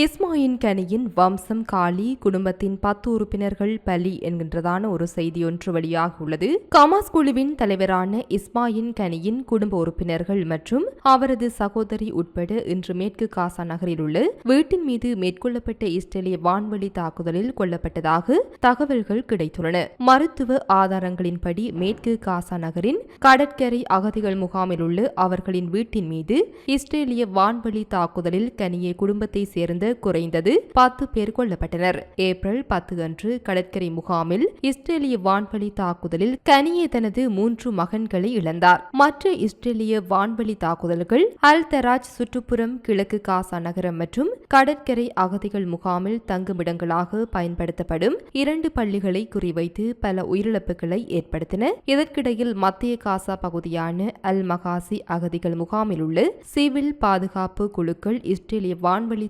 Ismail கனியின் வம்சம் காலி குடும்பத்தின் பத்து உறுப்பினர்கள் பலி என்கின்றதான ஒரு செய்தி ஒன்று வெளியாக உள்ளது. காமாஸ் குழுவின் தலைவரான இஸ்மாயின் கனியின் குடும்ப உறுப்பினர்கள் மற்றும் அவரது சகோதரி உட்பட இன்று மேற்கு காசா நகரில் உள்ள வீட்டின் மீது மேற்கொள்ளப்பட்ட இஸ்ரேலிய வான்வழி தாக்குதலில் கொல்லப்பட்டதாக தகவல்கள் கிடைத்துள்ளன. மருத்துவ ஆதாரங்களின்படி மேற்கு காசா நகரின் கடற்கரை அகதிகள் முகாமில் உள்ள அவர்களின் வீட்டின் மீது இஸ்ரேலிய வான்வழி தாக்குதலில் கனியை குடும்பத்தை சேர்ந்த குறைந்தது பத்து பேர் கொல்லப்பட்டனர். ஏப்ரல் பத்து அன்று கடற்கரை முகாமில் இஸ்ரேலிய வான்வழி தாக்குதலில் கனியே தனது மூன்று மகன்களை இழந்தார். மற்ற இஸ்ரேலிய வான்வழி தாக்குதல்கள் அல் தராஜ் சுற்றுப்புறம் கிழக்கு காசா நகரம் மற்றும் கடற்கரை அகதிகள் முகாமில் தங்குமிடங்களாக பயன்படுத்தப்படும் இரண்டு பள்ளிகளை குறிவைத்து பல உயிரிழப்புகளை ஏற்படுத்தின. இதற்கிடையில் மத்திய காசா பகுதியான அல் மகாசி அகதிகள் முகாமில் உள்ள சிவில் பாதுகாப்பு குழுக்கள் இஸ்ரேலிய வான்வழி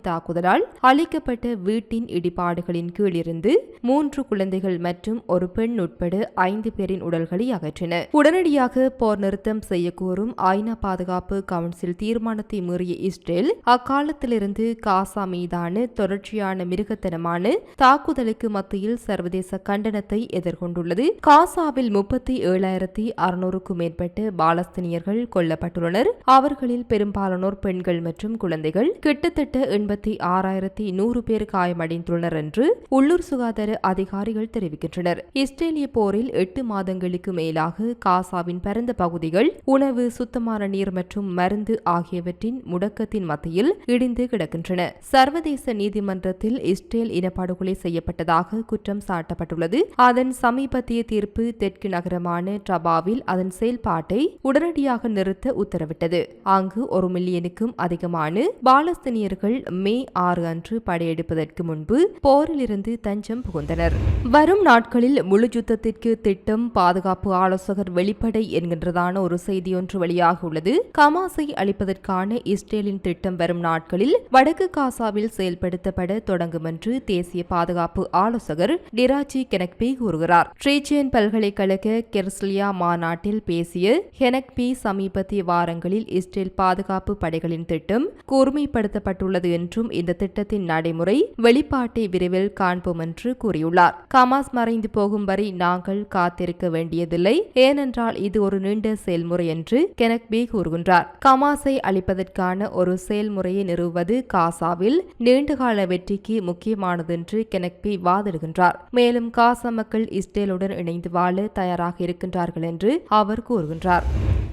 தாக்குதலால் அளிக்கப்பட்ட வீட்டின் இடிபாடுகளின் கீழ் இருந்து மூன்று குழந்தைகள் மற்றும் ஒரு பெண் உட்பட ஐந்து பேரின் உடல்களை அகற்றின. உடனடியாக போர் நிறுத்தம் செய்யக்கோரும் ஐநா பாதுகாப்பு கவுன்சில் தீர்மானத்தை மீறிய இஸ்ரேல் அக்காலத்திலிருந்து காசா மீதான தொடர்ச்சியான மிருகத்தனமான தாக்குதலுக்கு மத்தியில் சர்வதேச கண்டனத்தை எதிர்கொண்டுள்ளது. காசாவில் முப்பத்தி ஏழாயிரத்தி அறுநூறுக்கும் மேற்பட்ட பாலஸ்தீனியர்கள் கொல்லப்பட்டுள்ளனர். அவர்களில் பெரும்பாலானோர் பெண்கள் மற்றும் குழந்தைகள். கிட்டத்தட்ட எண்பத்தி ஆறாயிரத்தி நூறு பேர் காயமடைந்துள்ளனர் என்று உள்ளூர் சுகாதார அதிகாரிகள் தெரிவிக்கின்றனர். இஸ்ரேலிய போரில் எட்டு மாதங்களுக்கு மேலாக காசாவின் பரந்த பகுதிகள் உணவு சுத்தமான நீர் மற்றும் மருந்து ஆகியவற்றின் முடக்கத்தின் மத்தியில் இடிந்து கிடக்கின்றன. சர்வதேச நீதிமன்றத்தில் இஸ்ரேல் இனப்படுகொலை செய்யப்பட்டதாக குற்றம் சாட்டப்பட்டுள்ளது. அதன் சமீபத்திய தீர்ப்பு தெற்கு நகரமான டபாவில் அதன் செயல்பாட்டை உடனடியாக நிறுத்த உத்தரவிட்டது. அங்கு ஒரு மில்லியனுக்கும் அதிகமான பாலஸ்தீனியர்கள் மே ஆறு அன்று படையெடுப்பதற்கு முன்பு போரிலிருந்து தஞ்சம் புகுந்தனர். வரும் நாட்களில் முழு யுத்தத்திற்கு திட்டம் பாதுகாப்பு ஆலோசகர் வெளிப்படை என்கின்றதான ஒரு செய்தி ஒன்று வெளியாக உள்ளது. கமாசை அளிப்பதற்கான இஸ்ரேலின் திட்டம் வரும் நாட்களில் வடக்கு காசாவில் செயல்படுத்தப்பட தொடங்கும் என்று தேசிய பாதுகாப்பு ஆலோசகர் டிராஜி கெனக்பி கூறுகிறார். ட்ரீச்சேன் பல்கலைக்கழக கெர்ஸ்லியா மாநாட்டில் பேசிய ஹெனக்பி சமீபத்திய வாரங்களில் இஸ்ரேல் பாதுகாப்பு படைகளின் திட்டம் கூர்மைப்படுத்தப்பட்டுள்ளது என்றும் இந்த திட்டத்தின் நடைமுறை வெளிப்பாட்டை விரைவில் காண்போம் என்று கூறியுள்ளார். கமாஸ் மறைந்து போகும் வரை நாங்கள் காத்திருக்க வேண்டியதில்லை. ஏனென்றால் இது ஒரு நீண்ட செயல்முறை என்று கெனக்பி கூறுகின்றார். கமாஸை அளிப்பதற்கான ஒரு செயல்முறையை நிறுவுவது காசாவில் நீண்டகால வெற்றிக்கு முக்கியமானது என்று கெனக்பி வாதிடுகின்றார். மேலும் காசா மக்கள் இஸ்ரேலுடன் இணைந்து வாழ தயாராக இருக்கின்றார்கள் என்று அவர் கூறுகின்றார்.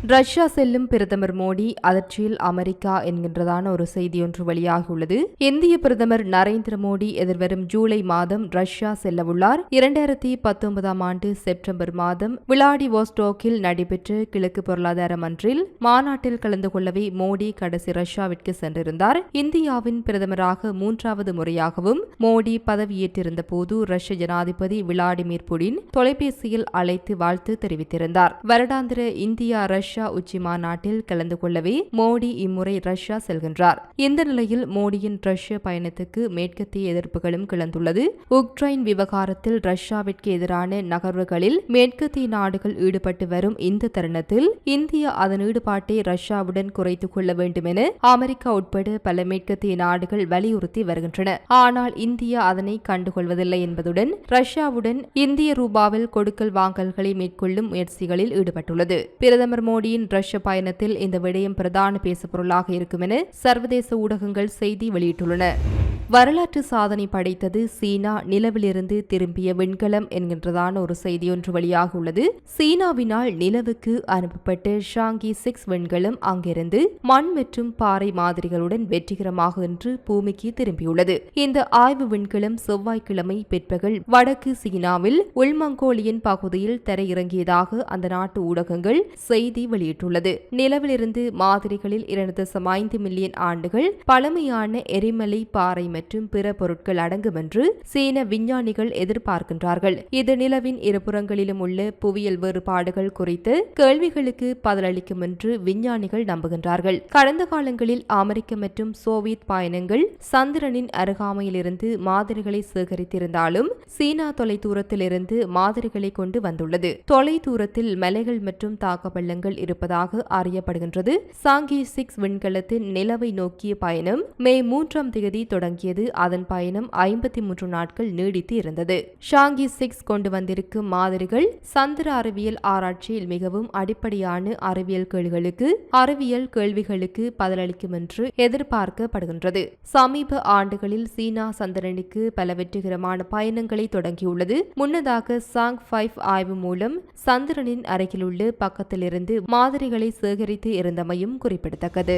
ரஷ்யா செல்லும் பிரதமர் மோடி அதிர்ச்சியில் அமெரிக்கா என்கின்றதான ஒரு செய்தி ஒன்று வெளியாகியுள்ளது. இந்திய பிரதமர் நரேந்திர மோடி எதிர்வரும் ஜூலை மாதம் ரஷ்யா செல்லவுள்ளார். இரண்டாயிரத்தி பத்தொன்பதாம் ஆண்டு செப்டம்பர் மாதம் விளாடிவோஸ்டோக்கில் நடைபெற்ற கிழக்கு பொருளாதார மன்றில் மாநாட்டில் கலந்து கொள்ளவே மோடி கடைசி ரஷ்யாவிற்கு சென்றிருந்தார். இந்தியாவின் பிரதமராக மூன்றாவது முறையாகவும் மோடி பதவியேற்றிருந்த போது ரஷ்ய ஜனாதிபதி விளாடிமிர் புடின் தொலைபேசியில் அழைத்து வாழ்த்து தெரிவித்திருந்தார். வருடாந்திர இந்தியா ரஷ்யா ரஷ்யா உச்சி மாநாட்டில் கலந்து கொள்ளவே மோடி இம்முறை ரஷ்யா செல்கின்றார். இந்த நிலையில் மோடியின் ரஷ்ய பயணத்துக்கு மேற்கத்திய எதிர்ப்புகளும் கிளந்துள்ளது உக்ரைன் விவகாரத்தில் ரஷ்யாவிற்கு எதிரான நகர்வுகளில் மேற்கத்திய நாடுகள் ஈடுபட்டு வரும் இந்த தருணத்தில் இந்தியா அதன் ஈடுபாட்டை ரஷ்யாவுடன் குறைத்துக் கொள்ள வேண்டும் என அமெரிக்கா உட்பட பல மேற்கத்திய நாடுகள் வலியுறுத்தி வருகின்றன. ஆனால் இந்தியா அதனை கண்டுகொள்வதில்லை என்பதுடன் ரஷ்யாவுடன் இந்திய ரூபாவில் கொடுக்கல் வாங்கல்களை மேற்கொள்ளும் முயற்சிகளில் ஈடுபட்டுள்ளது. பிரதமர் மோடி மோடியின் ரஷ்ய பயணத்தில் இந்த விடயம் பிரதான பேசுபொருளாக இருக்கும் என சர்வதேச ஊடகங்கள் செய்தி வெளியிட்டுள்ளன. வரலாற்று சாதனை படைத்தது சீனா நிலவிலிருந்து திரும்பிய விண்கலம் என்கின்றதான ஒரு செய்தியொன்று வெளியாக உள்ளது. சீனாவினால் நிலவுக்கு அனுப்பப்பட்ட ஷாங்கி சிக்ஸ் விண்கலம் அங்கிருந்து மண் மற்றும் பாறை மாதிரிகளுடன் வெற்றிகரமாக இன்று பூமிக்கு திரும்பியுள்ளது. இந்த ஆய்வு விண்கலம் செவ்வாய்க்கிழமை பிற்பகல் வடக்கு சீனாவில் உள்மங்கோலியன் பகுதியில் தரையிறங்கியதாக அந்த நாட்டு ஊடகங்கள் செய்தி வெளியிட்டுள்ளது. நிலவிலிருந்து மாதிரிகளில் இரண்டு தசம் ஐந்து மில்லியன் ஆண்டுகள் பழமையான எரிமலை பாறை மற்றும் பிற பொருட்கள் அடங்கும் என்று சீன விஞ்ஞானிகள் எதிர்பார்க்கின்றார்கள். இது நிலவின் இருபுறங்களிலும் உள்ள புவியியல் வேறுபாடுகள் குறித்து கேள்விகளுக்கு பதிலளிக்கும் என்று விஞ்ஞானிகள் நம்புகின்றார்கள். கடந்த காலங்களில் அமெரிக்க மற்றும் சோவியத் பயணங்கள் சந்திரனின் அருகாமையிலிருந்து மாதிரிகளை சேகரித்திருந்தாலும் சீனா தொலைதூரத்திலிருந்து மாதிரிகளை கொண்டு வந்துள்ளது. தொலைதூரத்தில் மலைகள் மற்றும் தாக்கபள்ளங்கள் இருப்பதாக அறியப்படுகின்றது. சாங்கி சிக்ஸ் விண்கலத்தின் நிலவை நோக்கிய பயணம் மே மூன்றாம் தேதி தொடங்கியது. அதன் பயணம் ஐம்பத்தி மூன்று நாட்கள் நீடித்து இருந்தது ஷாங்கி சிக்ஸ் கொண்டு வந்திருக்கும் மாதிரிகள் சந்திர அறிவியல் ஆராய்ச்சியில் மிகவும் அடிப்படையான அறிவியல் கேள்விகளுக்கு அறிவியல் கேள்விகளுக்கு பதிலளிக்கும் என்று எதிர்பார்க்கப்படுகின்றது. சமீப ஆண்டுகளில் சீனா சந்திரனுக்கு பல வெற்றிகரமான பயணங்களை தொடங்கியுள்ளது. முன்னதாக சாங் ஃபைவ் ஆய்வு மூலம் சந்திரனின் அருகிலுள்ள பக்கத்திலிருந்து மாதிரிகளை சேகரித்து இருந்தமையும் குறிப்பிடத்தக்கது.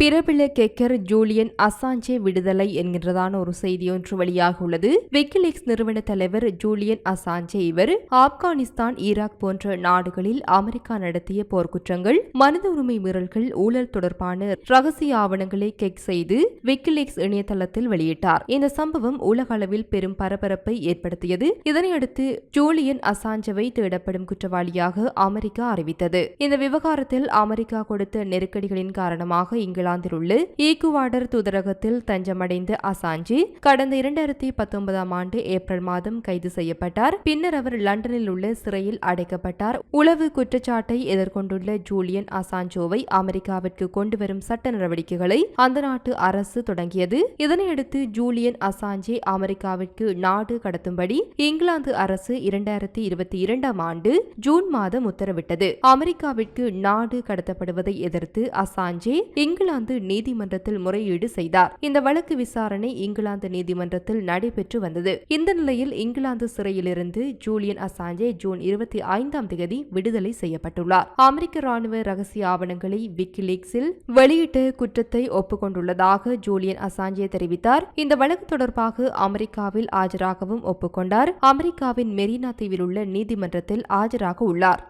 பிரபல கெக்கர் ஜூலியன் அசாஞ்சே விடுதலை என்கின்றதான ஒரு செய்தி ஒன்று வெளியாகியுள்ளது. விக்கிலீக்ஸ் நிறுவன தலைவர் ஜூலியன் அசாஞ்சே இவர் ஆப்கானிஸ்தான் ஈராக் போன்ற நாடுகளில் அமெரிக்கா நடத்திய போர்க்குற்றங்கள் மனித உரிமை மீறல்கள் ஊழல் தொடர்பான ரகசிய ஆவணங்களை கெக் செய்து விக்கிலீக்ஸ் இணையதளத்தில் வெளியிட்டார். இந்த சம்பவம் உலக அளவில் பெரும் பரபரப்பை ஏற்படுத்தியது. இதனையடுத்து ஜூலியன் அசாஞ்சவை தேடப்படும் குற்றவாளியாக அமெரிக்கா அறிவித்தது. இந்த விவகாரத்தில் அமெரிக்கா கொடுத்த நெருக்கடிகளின் காரணமாக இங்கிலாந்து இங்கிலாந்தில் உள்ள ஈக்குவாடர் தூதரகத்தில் தஞ்சமடைந்த அசாஞ்சி கடந்த இரண்டாயிரத்தி பத்தொன்பதாம் ஆண்டு ஏப்ரல் மாதம் கைது செய்யப்பட்டார். பின்னர் அவர் லண்டனில் உள்ள சிறையில் அடைக்கப்பட்டார். உளவு குற்றச்சாட்டை எதிர்கொண்டுள்ள ஜூலியன் அசாஞ்சோவை அமெரிக்காவிற்கு கொண்டுவரும் சட்ட நடவடிக்கைகளை அந்த நாட்டு அரசு தொடங்கியது. இதனையடுத்து ஜூலியன் அசாஞ்சே அமெரிக்காவிற்கு நாடு கடத்தும்படி இங்கிலாந்து அரசு இரண்டாயிரத்தி இருபத்தி இரண்டாம் ஆண்டு ஜூன் மாதம் உத்தரவிட்டது. அமெரிக்காவிற்கு நாடு கடத்தப்படுவதை எதிர்த்து அசாஞ்சே இங்கிலாந்து இங்கிலாந்து நீதிமன்றத்தில் முறையீடு செய்தார். இந்த வழக்கு விசாரணை இங்கிலாந்து நீதிமன்றத்தில் நடைபெற்று வந்தது. இந்த நிலையில் இங்கிலாந்து சிறையிலிருந்து ஜூலியன் அசாஞ்சே ஜூன் இருபத்தி ஐந்தாம் தேதி விடுதலை செய்யப்பட்டுள்ளார். அமெரிக்க ராணுவ ரகசிய ஆவணங்களை விக்கிலீக்ஸில் வெளியிட்ட குற்றத்தை ஒப்புக்கொண்டுள்ளதாக ஜூலியன் அசாஞ்சே தெரிவித்தார். இந்த வழக்கு தொடர்பாக அமெரிக்காவில் ஆஜராகவும் ஒப்புக்கொண்டார். அமெரிக்காவின் மெரினா தீவில் உள்ள நீதிமன்றத்தில் ஆஜராக உள்ளார்.